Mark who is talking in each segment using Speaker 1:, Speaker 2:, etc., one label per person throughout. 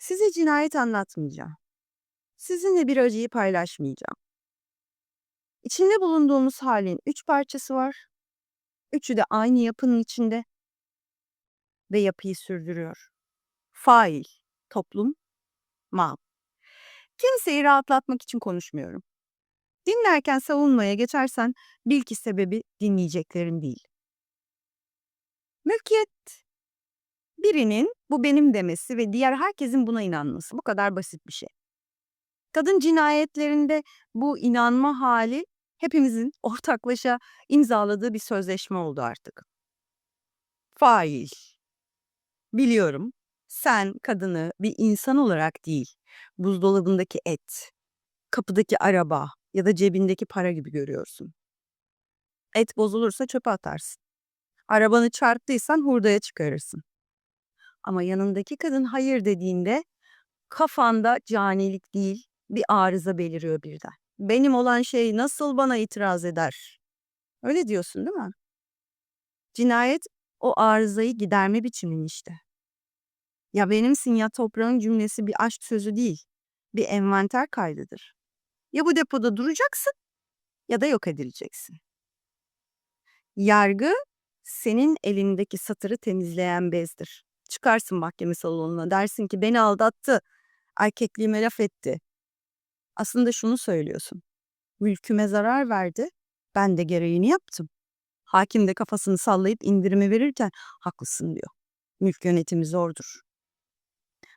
Speaker 1: Size cinayet anlatmayacağım. Sizinle bir acıyı paylaşmayacağım. İçinde bulunduğumuz halin üç parçası var. Üçü de aynı yapının içinde ve yapıyı sürdürüyor. Fail, toplum, mal. Kimseyi rahatlatmak için konuşmuyorum. Dinlerken savunmaya geçersen bil ki sebebi dinleyeceklerin değil. Mülkiyet birinin bu benim demesi ve diğer herkesin buna inanması. Bu kadar basit bir şey. Kadın cinayetlerinde bu inanma hali hepimizin ortaklaşa imzaladığı bir sözleşme oldu artık. Fail. Biliyorum sen kadını bir insan olarak değil, buzdolabındaki et, kapıdaki araba ya da cebindeki para gibi görüyorsun. Et bozulursa çöpe atarsın. Arabanı çarptıysan hurdaya çıkarırsın. Ama yanındaki kadın hayır dediğinde kafanda canilik değil bir arıza beliriyor birden. Benim olan şey nasıl bana itiraz eder? Öyle diyorsun değil mi? Cinayet o arızayı giderme biçimin işte. Ya benimsin ya toprağın cümlesi bir aşk sözü değil, bir envanter kaydıdır. Ya bu depoda duracaksın ya da yok edileceksin. Yargı senin elindeki satırı temizleyen bezdir. Çıkarsın mahkeme salonuna dersin ki beni aldattı, erkekliğime laf etti. Aslında şunu söylüyorsun. Mülküme zarar verdi, ben de gereğini yaptım. Hakim de kafasını sallayıp indirimi verirken haklısın diyor. Mülk yönetimi zordur.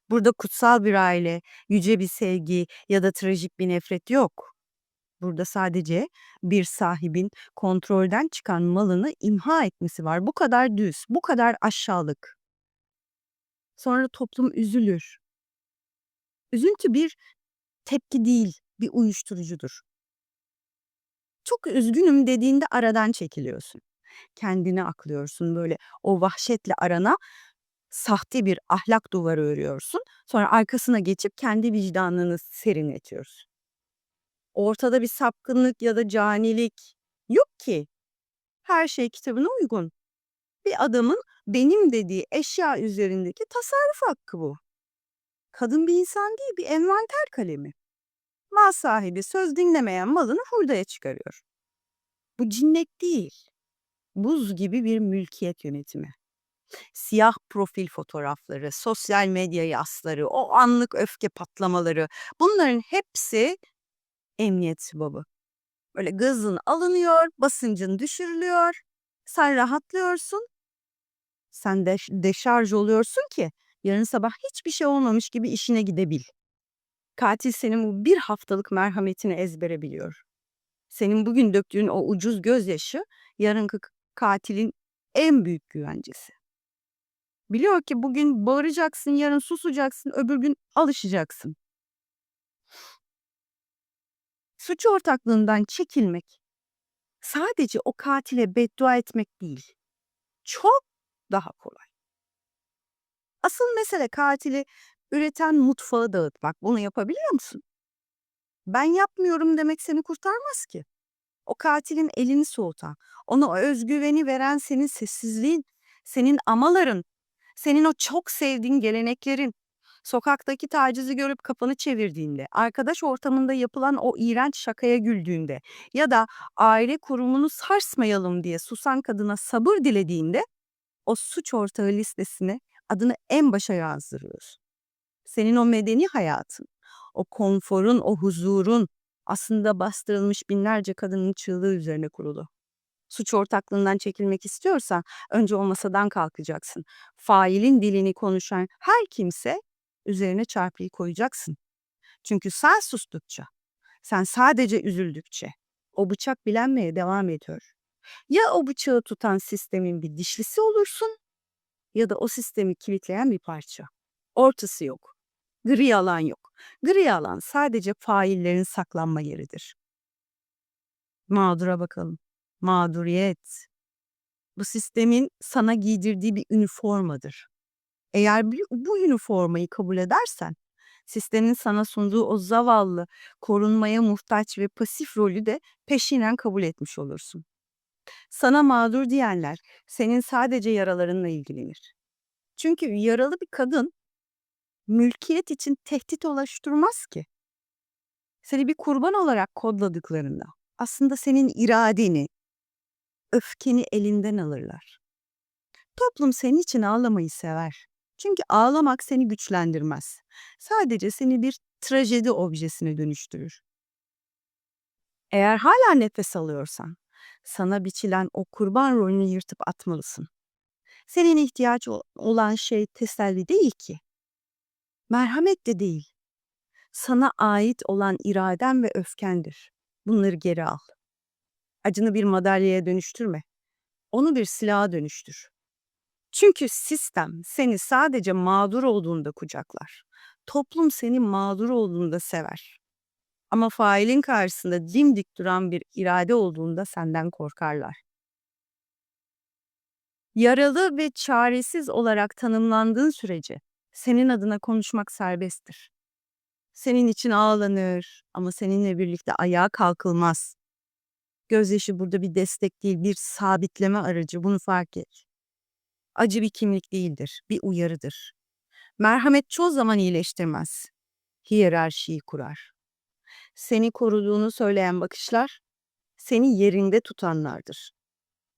Speaker 1: Burada kutsal bir aile, yüce bir sevgi ya da trajik bir nefret yok. Burada sadece bir sahibin kontrolden çıkan malını imha etmesi var. Bu kadar düz, bu kadar aşağılık. Sonra toplum üzülür. Üzüntü bir tepki değil, bir uyuşturucudur. Çok üzgünüm dediğinde aradan çekiliyorsun. Kendini aklıyorsun böyle o vahşetle arana sahte bir ahlak duvarı örüyorsun. Sonra arkasına geçip kendi vicdanını serinletiyorsun. Ortada bir sapkınlık ya da canilik yok ki. Her şey kitabına uygun. Bir adamın benim dediği eşya üzerindeki tasarruf hakkı bu. Kadın bir insan değil, bir envanter kalemi. Mal sahibi söz dinlemeyen malını hurdaya çıkarıyor. Bu cinnet değil. Buz gibi bir mülkiyet yönetimi. Siyah profil fotoğrafları, sosyal medya yasları, o anlık öfke patlamaları bunların hepsi emniyet subabı. Böyle gazın alınıyor, basıncın düşürülüyor, sen rahatlıyorsun, sen de deşarj oluyorsun ki yarın sabah hiçbir şey olmamış gibi işine gidebil. Katil senin bu bir haftalık merhametini ezbere biliyor. Senin bugün döktüğün o ucuz gözyaşı yarınki katilin en büyük güvencesi. Biliyor ki bugün bağıracaksın, yarın susacaksın, öbür gün alışacaksın. Suç ortaklığından çekilmek sadece o katile beddua etmek değil. Çok daha kolay. Asıl mesele katili üreten mutfağı dağıtmak. Bunu yapabiliyor musun? Ben yapmıyorum demek seni kurtarmaz ki. O katilin elini soğutan, ona o özgüveni veren senin sessizliğin, senin amaların, senin o çok sevdiğin geleneklerin, sokaktaki tacizi görüp kafanı çevirdiğinde, arkadaş ortamında yapılan o iğrenç şakaya güldüğünde ya da aile kurumunu sarsmayalım diye susan kadına sabır dilediğinde o suç ortağı listesine adını en başa yazdırıyorsun. Senin o medeni hayatın, o konforun, o huzurun aslında bastırılmış binlerce kadının çığlığı üzerine kurulu. Suç ortaklığından çekilmek istiyorsan önce o masadan kalkacaksın. Failin dilini konuşan her kimse üzerine çarpıyı koyacaksın. Çünkü sen sustukça, sen sadece üzüldükçe o bıçak bilenmeye devam ediyor. Ya o bıçağı tutan sistemin bir dişlisi olursun ya da o sistemi kilitleyen bir parça. Ortası yok. Gri alan yok. Gri alan sadece faillerin saklanma yeridir. Mağdura bakalım. Mağduriyet. Bu sistemin sana giydirdiği bir üniformadır. Eğer bu, üniformayı kabul edersen, sistemin sana sunduğu o zavallı, korunmaya muhtaç ve pasif rolü de peşinen kabul etmiş olursun. Sana mağdur diyenler senin sadece yaralarınla ilgilenir. Çünkü yaralı bir kadın mülkiyet için tehdit oluşturmaz ki. Seni bir kurban olarak kodladıklarında aslında senin iradeni, öfkeni elinden alırlar. Toplum senin için ağlamayı sever. Çünkü ağlamak seni güçlendirmez. Sadece seni bir trajedi objesine dönüştürür. Eğer hala nefes alıyorsan, sana biçilen o kurban rolünü yırtıp atmalısın. Senin ihtiyaç ol- olan şey teselli değil ki. Merhamet de değil. Sana ait olan iraden ve öfkendir. Bunları geri al. Acını bir madalyaya dönüştürme. Onu bir silaha dönüştür. Çünkü sistem seni sadece mağdur olduğunda kucaklar. Toplum seni mağdur olduğunda sever. Ama failin karşısında dimdik duran bir irade olduğunda senden korkarlar. Yaralı ve çaresiz olarak tanımlandığın sürece senin adına konuşmak serbesttir. Senin için ağlanır ama seninle birlikte ayağa kalkılmaz. Gözyaşı burada bir destek değil, bir sabitleme aracı. Bunu fark et. Acı bir kimlik değildir, bir uyarıdır. Merhamet çoğu zaman iyileştirmez. Hiyerarşiyi kurar. Seni koruduğunu söyleyen bakışlar, seni yerinde tutanlardır.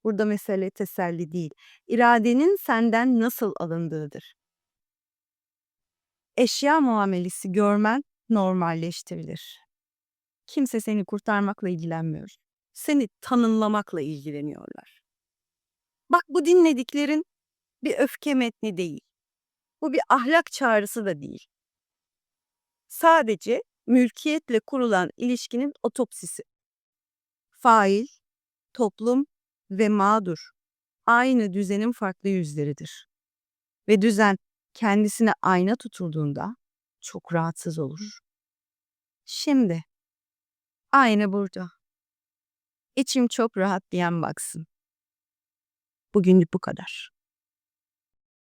Speaker 1: Burada mesele teselli değil, iradenin senden nasıl alındığıdır. Eşya muamelesi görmen normalleştirilir. Kimse seni kurtarmakla ilgilenmiyor. Seni tanımlamakla ilgileniyorlar. Bak bu dinlediklerin bir öfke metni değil. Bu bir ahlak çağrısı da değil. Sadece mülkiyetle kurulan ilişkinin otopsisi. Fail, toplum ve mağdur aynı düzenin farklı yüzleridir. Ve düzen kendisine ayna tutulduğunda çok rahatsız olur. Şimdi ayna burada. İçim çok rahat diyen baksın. Bugünlük bu kadar.